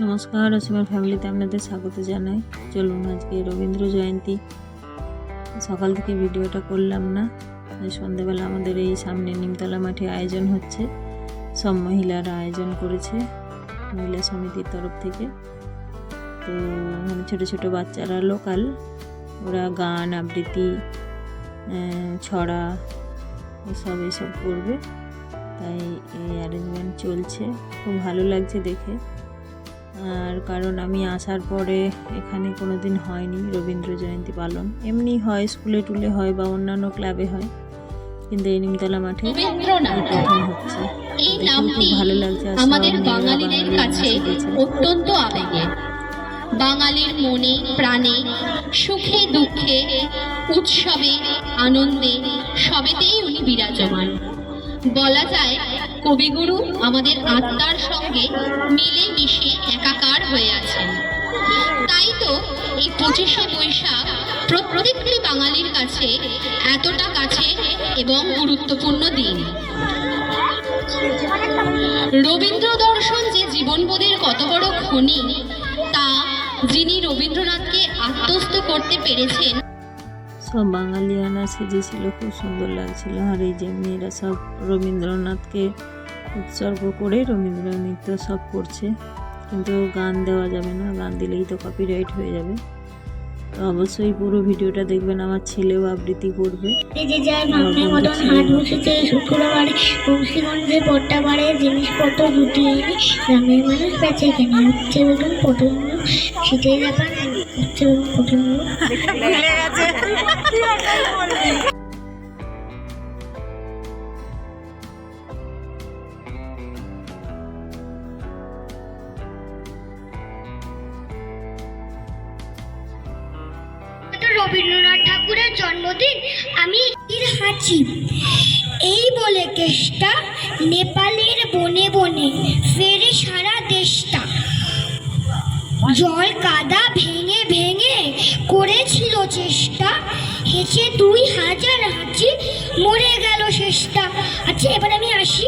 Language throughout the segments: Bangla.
নমস্কার, অসীমার ফ্যামিলিতে আপনাদের স্বাগত জানাই। চলুন আজকে রবীন্দ্র জয়ন্তী। সকাল থেকে ভিডিওটা করলাম না এই সন্ধ্যেবেলা আমাদের এই সামনে নিমতলা মাঠে আয়োজন হচ্ছে। সব মহিলারা আয়োজন করেছে মহিলা সমিতির তরফ থেকে। তো মানে ছোটো ছোটো বাচ্চারা লোকাল, ওরা গান, আবৃত্তি ছড়া এসব এসব করবে। তাই এই অ্যারেঞ্জমেন্ট চলছে। খুব ভালো লাগছে দেখে। আর কারণ আমি আসার পরে এখানে কোনো দিন হয়নি রবীন্দ্র জয়ন্তী পালন। এমনি হয় স্কুলে টুলে হয় বা অন্যান্য ক্লাবে হয় কিন্তু এই নিমতলা মাঠে প্রথম হচ্ছে। এই নামটি ভালো লাগছে আমাদের বাঙালিদের কাছে অত্যন্ত আবেগের বাঙালির মনে প্রাণে সুখে দুঃখে উৎসবে আনন্দে সবেতেই উনি বিরাজমান। বলা যায়, কবিগুরু আমাদের আত্মার সঙ্গে মিলে মিশে একাকার হয়ে আছেন। তাই তো এই পঁচিশে বৈশাখ প্রত্যেকটি বাঙালির কাছে এতটা কাছে এবং গুরুত্বপূর্ণ দিন। রবীন্দ্র দর্শন যে জীবনবোধের কত বড় খনি, তা যিনি রবীন্দ্রনাথকে আত্মস্থ করতে পেরেছেন সব বাঙালিয়ানা সেজেছিল খুব সুন্দর লাগছিল। আর এই যে মেয়েরা সব রবীন্দ্রনাথকে উৎসর্গ করে রবীন্দ্র নৃত্য সব করছে। কিন্তু গান দেওয়া যাবে না গান দিলেই তো কপিরাইট হয়ে যাবে। তো অবশ্যই পুরো ভিডিওটা দেখবেন আমার ছেলেও আবৃত্তি করবে। এই যে যার ভাবনার মতন হাট বসেছে শুক্রবারে বংশীগঞ্জে পট্টা বাড়ে জিনিসপত্র জুটিয়ে এনে গ্রামের মানুষ বেচে কেনে। হচ্ছে বেগুন পটল শীতের ব্যাপার হচ্ছে বেগুন রবীন্দ্রনাথ ঠাকুরের জন্মদিন, আমি হাঁচি। এই বলে কেষ্টা নেপালের বনে বনে, ফেরে সারা দেশটা। জল কাদা হেঁচে দুই হাজার হাঁচি মরে গেল শেষটা। আচ্ছা এবার আমি আসি।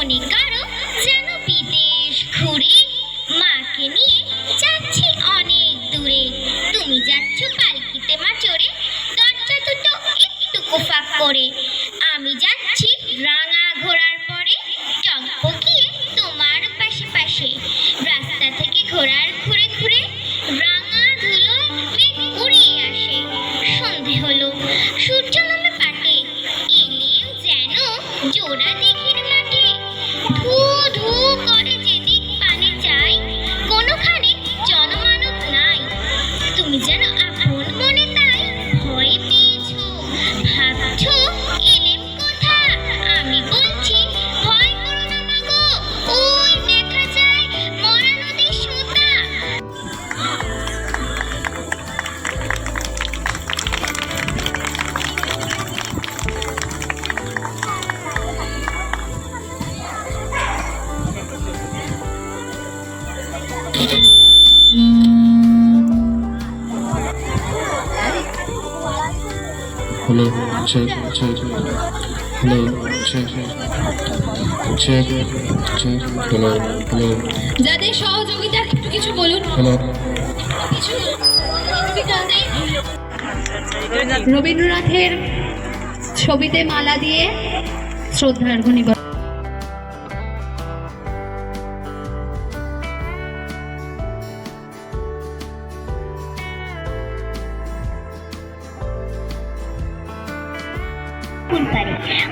মনে করো যেন বিদেশ ঘুরে। মাকে নিয়ে যাচ্ছি অনেক দূরে। তুমি যাচ্ছ পালকিতে মা চড়ে, দরজা দুটো একটু ফাঁক করে। আমি যাচ্ছি রাঙা ঘোড়ার পরে, টকবকিয়ে তোমার পাশে পাশে। রাস্তা থেকে ঘোড়ার ঘুরে ঘুরে Hello, check, check. Hello, check, check, check. Hello, hello, যাদের সহযোগিতা একটু কিছু বলুন hello. কিছু রবীন্দ্রনাথের ছবিতে মালা দিয়ে শ্রদ্ধার্ঘ নিবেদন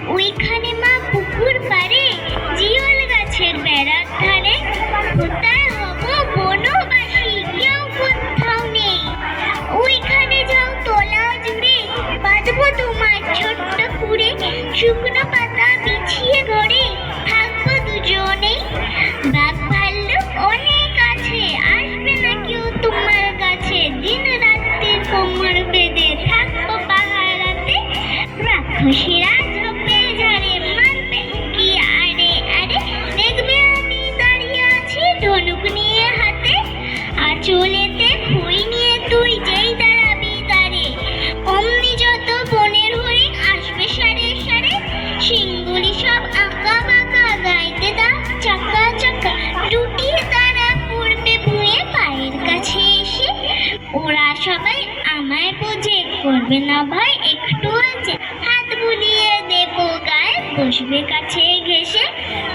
ওইখানে বসবে কাছে ঘেসে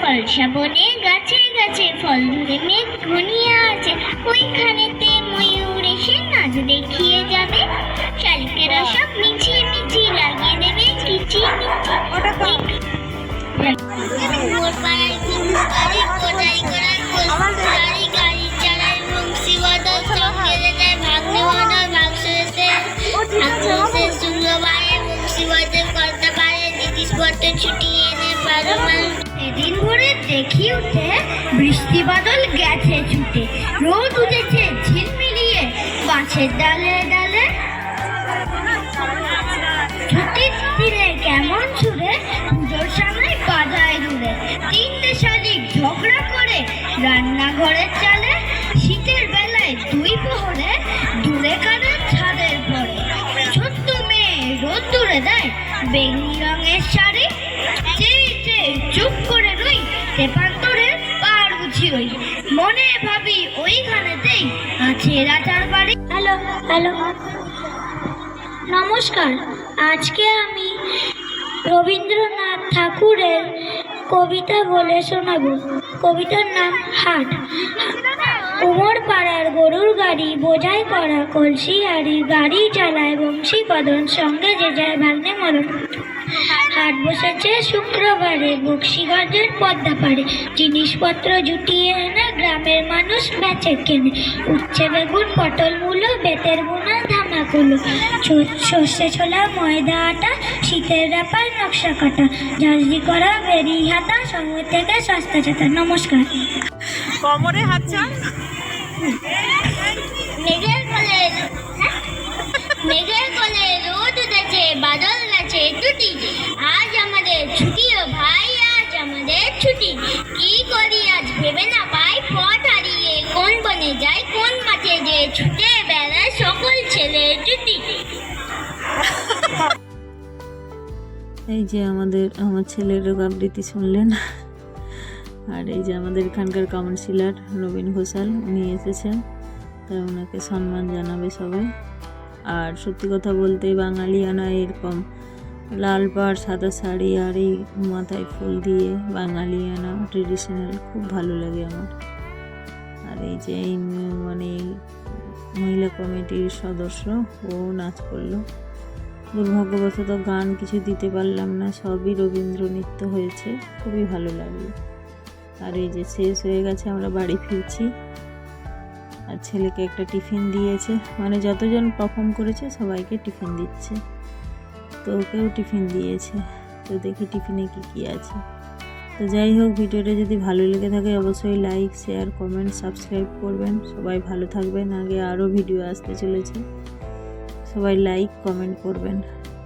ফলসা বনে গাছে গাছে ফল ধরে মেঘ ঘনিয়ে আছে। ওইখানেতে ময়ূর এসে নাচ দেখিয়ে যাবে। শালিকেরা সব মিছি মিছি লাগিয়ে দেবে কিচি মোর পাড়ায় কুকুর গাড়ি কোটারি গাড়ি গাড়ি চালায় বংশী বদল চোখ গেলে যায় ভাগ্নে বদল বাক্স এসে বাক্স এসে শুক্রবারে বংশী বদল করতে পারে পারো সেদিন ভোরে দেখি উঠে বৃষ্টি বাদল গেছে ছুটে। রোদ উঠেছে ঝিলমিলিয়ে গাছের ডালে ডালে। ছুটির দিনে কেমন সুরে পুজোর সামনে বাজায় দূরে। তিনটে শালিক ঝগড়া করে রান্নাঘরের চালে। শীতের বেলায় দুই প্রহরে দূরে কানের ছাদের পরে। ছোট্ট মেয়ে রোদ দূরে দেয় বেগুনি রঙের শাড়ি। রই তেপান্তরের পার বুঝি ওই মনে ভাবি ওইখানেতেই আছে রাজার বাড়ি। Hello hello. নমস্কার। আজকে আমি রবীন্দ্রনাথ ঠাকুরের কবিতা বলে শোনাবো। কবিতার নাম হাট। উমর পাড়ার গরুর গাড়ি, বোঝাই করা কলসি হাড়ি গাড়ি চালায় বংশী সঙ্গে যে যায় ভাগ্নে মরণ। হাট বসেছে শুক্রবারে বক্সিগঞ্জের পদ্মা পাড়ে জিনিসপত্র জুটিয়ে এনে গ্রামের মানুষ বেচে কেনে। উচ্ছে বেগুন পটল মূলো বেতের বোনা ধামাকুলো। সর্ষে ছোলা ময়দা আটা শীতের ব্যাপার নকশা কাটা। ঝাঁঝরি করা বেরি হাতা সঙ্গে থেকে সস্তা চাতা নমস্কার। কোমরে হাত মেঘের কোলে রোদ উঠেছে বাদল গেছে টুটি আজ আমাদের ছুটি ও ভাই আজ আমাদের ছুটি কি করি আজ ভেবে না পাই পথ হারিয়ে কোন বনে যাই কোন মাঠে যে ছুটে বেড়ায় সকল ছেলে ছুটি এই যে আমাদের, আমার ছেলের রোগ আবৃত্তি শুনলেন। আর এই যে আমাদের এখানকার কাউন্সিলর নবীন ঘোষাল, উনি এসেছেন। তাই ওনাকে সম্মান জানাবে সবাই। আর সত্যি কথা বলতে বাঙালিয়ানা এরকম লাল পাড়, সাদা শাড়ি আর এই মাথায় ফুল দিয়ে বাঙালিয়ানা ট্রেডিশনাল খুব ভালো লাগে আমার। আর এই যে মানে মহিলা কমিটির সদস্য, ও নাচ করল। দুর্ভাগ্যবশত গান কিছু দিতে পারলাম না, সবই রবীন্দ্র নৃত্য হয়েছে, খুবই ভালো লাগল। আর এই যে শেষ হয়ে গেছে, আমরা বাড়ি ফিরছি। আর ছেলেকে একটা টিফিন দিয়েছে। মানে যতজন পারফর্ম করেছে সবাইকে টিফিন দিচ্ছে। তো ওকেও টিফিন দিয়েছে। তো দেখি টিফিনে কি কি আছে। তো যাই হোক, ভিডিওটা যদি ভালো লেগে থাকে অবশ্যই লাইক শেয়ার কমেন্ট সাবস্ক্রাইব করবেন। সবাই ভালো থাকবেন। আগে আরও ভিডিও আসতে চলেছে। সবাই লাইক কমেন্ট করবেন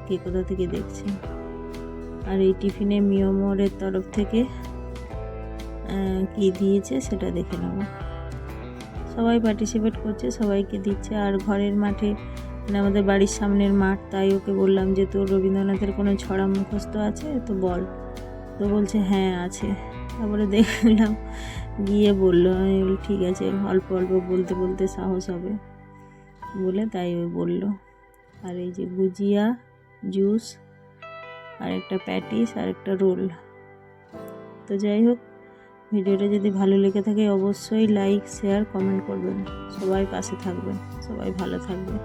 কে কোথা থেকে দেখছেন। আর এই টিফিনে মিয়মোরের তরফ থেকে কি দিয়েছে সেটা দেখে নেব। সবাই পার্টিসিপেট করছে সবাইকে দিচ্ছে। আর ঘরের মাঠে মানে আমাদের বাড়ির সামনের মাঠ তাই ওকে বললাম যে তোর রবীন্দ্রনাথের কোনো ছড়া মুখস্থ আছে? তো বল। তো বলছে হ্যাঁ আছে। তারপরে দেখলাম গিয়ে বলল আমি বলি, ঠিক আছে অল্প অল্প বলতে বলতে সাহস হবে। বলে তাই ওই বলল। আর এই যে গুজিয়া জুস আর একটা প্যাটিস আর একটা রোল। তো যাই হোক ভিডিওটা যদি ভালো লেগে থাকে অবশ্যই লাইক, শেয়ার, কমেন্ট করবেন। সবাই পাশে থাকবেন। সবাই ভালো থাকবে